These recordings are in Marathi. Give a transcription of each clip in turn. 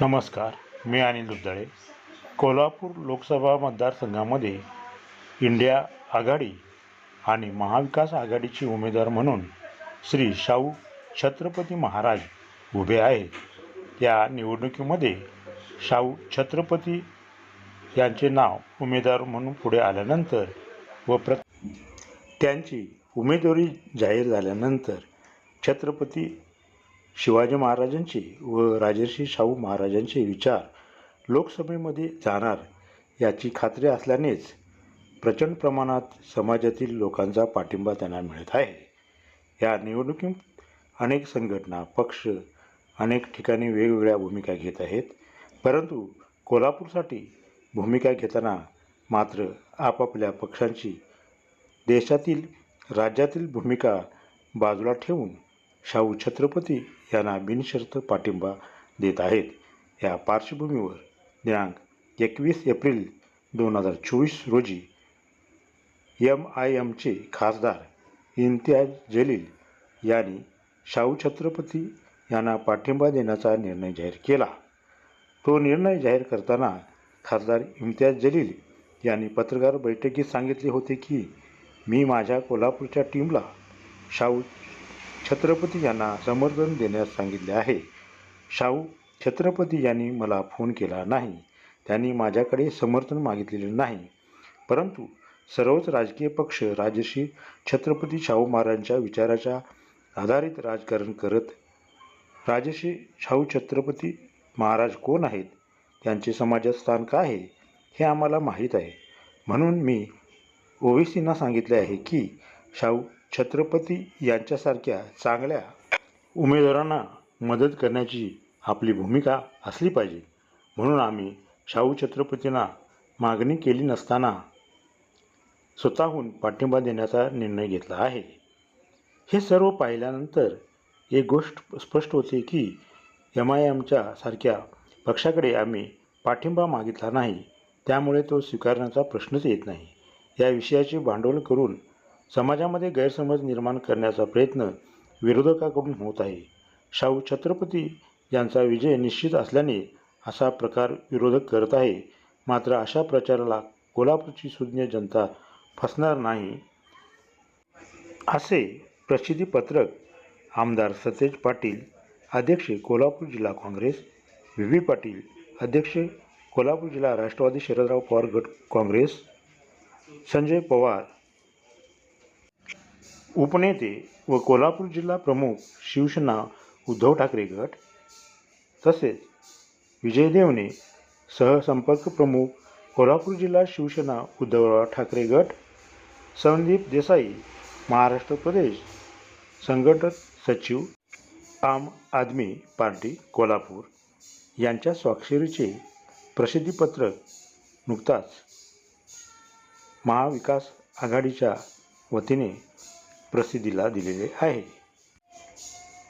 नमस्कार मी अनिल दुधाळे. कोल्हापूर लोकसभा मतदारसंघामध्ये इंडिया आघाडी आणि महाविकास आघाडीचे उमेदवार म्हणून श्री शाहू छत्रपती महाराज उभे आहेत. या निवडणुकीमध्ये शाहू छत्रपती यांचे नाव उमेदवार म्हणून पुढे आल्यानंतर व प्र त्यांची उमेदवारी जाहीर झाल्यानंतर छत्रपती शिवाजी महाराजांचे व राजर्षी शाहू महाराजांचे विचार लोकसभेमध्ये जाणार याची खात्री असल्यानेच प्रचंड प्रमाणात समाजातील लोकांचा पाठिंबा त्यांना मिळत आहे. या निवडणुकीत अनेक संघटना पक्ष अनेक ठिकाणी वेगवेगळ्या भूमिका घेत आहेत. परंतु कोल्हापूरसाठी भूमिका घेताना मात्र आपापल्या पक्षांची देशातील राज्यातील भूमिका बाजूला ठेवून शाहू छत्रपती यांना बिनशर्त पाठिंबा देत आहेत. या पार्श्वभूमीवर दिनांक एकवीस एप्रिल दोन हजार चोवीस रोजी एम आय एमचे खासदार इम्तियाज जलील यांनी शाहू छत्रपती यांना पाठिंबा देण्याचा निर्णय जाहीर केला. तो निर्णय जाहीर करताना खासदार इम्तियाज जलील यांनी पत्रकार बैठकीत सांगितले होते की मी माझ्या कोल्हापूरच्या टीमला शाहू छत्रपती यांना समर्थन देण्यास सांगितले आहे. शाहू छत्रपती यांनी मला फोन केला नाही. त्यांनी माझ्याकडे समर्थन मागितलेले नाही. परंतु सर्वच राजकीय पक्ष राजर्षी छत्रपती शाहू महाराजांच्या विचाराच्या आधारित राजकारण करत राजर्षी शाहू छत्रपती महाराज कोण आहेत? त्यांचे समाजात स्थान काय आहे? हे आम्हाला माहीत आहे. म्हणून मी ओवीसींना सांगितले आहे की शाहू छत्रपती यांच्यासारख्या चांगल्या उमेदवारांना मदत करण्याची आपली भूमिका असली पाहिजे. म्हणून आम्ही शाहू छत्रपतींना मागणी केली नसताना स्वतःहून पाठिंबा देण्याचा निर्णय घेतला आहे. हे सर्व पाहिल्यानंतर एक गोष्ट स्पष्ट होते की एम आय एमच्या सारख्या पक्षाकडे आम्ही पाठिंबा मागितला नाही. त्यामुळे तो स्वीकारण्याचा प्रश्नच येत नाही. या विषयाचे भांडवल करून समाजामध्ये गैरसमज निर्माण करण्याचा प्रयत्न विरोधकाकडून होत आहे. शाहू छत्रपती यांचा विजय निश्चित असल्याने असा प्रकार विरोधक करत आहे. मात्र अशा प्रचाराला कोल्हापूरची सुज्ञ जनता फसणार नाही. असे प्रसिद्धीपत्रक आमदार सतेज पाटील अध्यक्ष कोल्हापूर जिल्हा काँग्रेस व्ही. व्ही. पाटील अध्यक्ष कोल्हापूर जिल्हा राष्ट्रवादी शरदराव पवार गट काँग्रेस संजय पवार उपनेते व कोल्हापूर जिल्हा प्रमुख शिवसेना उद्धव ठाकरे गट तसेच विजय देवणे सहसंपर्क प्रमुख कोल्हापूर जिल्हा शिवसेना उद्धवराव ठाकरे गट संदीप देसाई महाराष्ट्र प्रदेश संघटक सचिव आम आदमी पार्टी कोल्हापूर यांच्या स्वाक्षरीचे प्रसिद्धीपत्रक नुकताच महाविकास आघाडीच्या वतीने प्रसिद्धीला दिलेले आहे.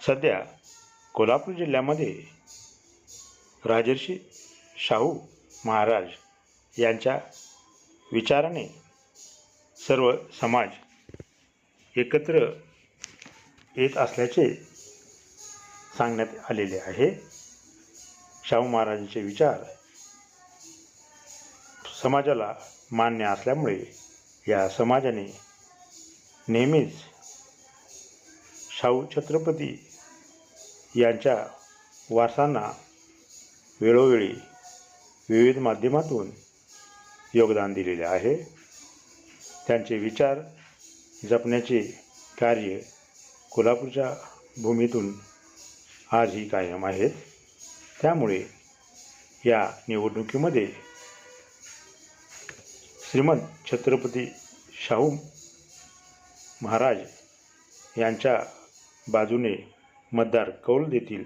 सध्या कोल्हापूर जिल्ह्यामध्ये राजर्षी शाहू महाराज यांच्या विचाराने सर्व समाज एकत्र येत असल्याचे सांगण्यात आलेले आहे. शाहू महाराजांचे विचार समाजाला मान्य असल्यामुळे या समाजाने नेहमीच शाहू छत्रपती यांच्या वारसांना वेळोवेळी विविध माध्यमातून योगदान दिलेले आहे. त्यांचे विचार जपण्याचे कार्य कोल्हापूरच्या भूमीतून आजही कायम आहेत. त्यामुळे या निवडणुकीमध्ये श्रीमंत छत्रपती शाहू महाराज यांच्या बाजूने मतदार कौल देतील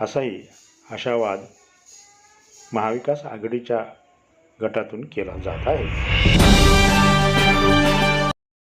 असाही आशावाद महाविकास आघाडीच्या गटातून केला जात आहे.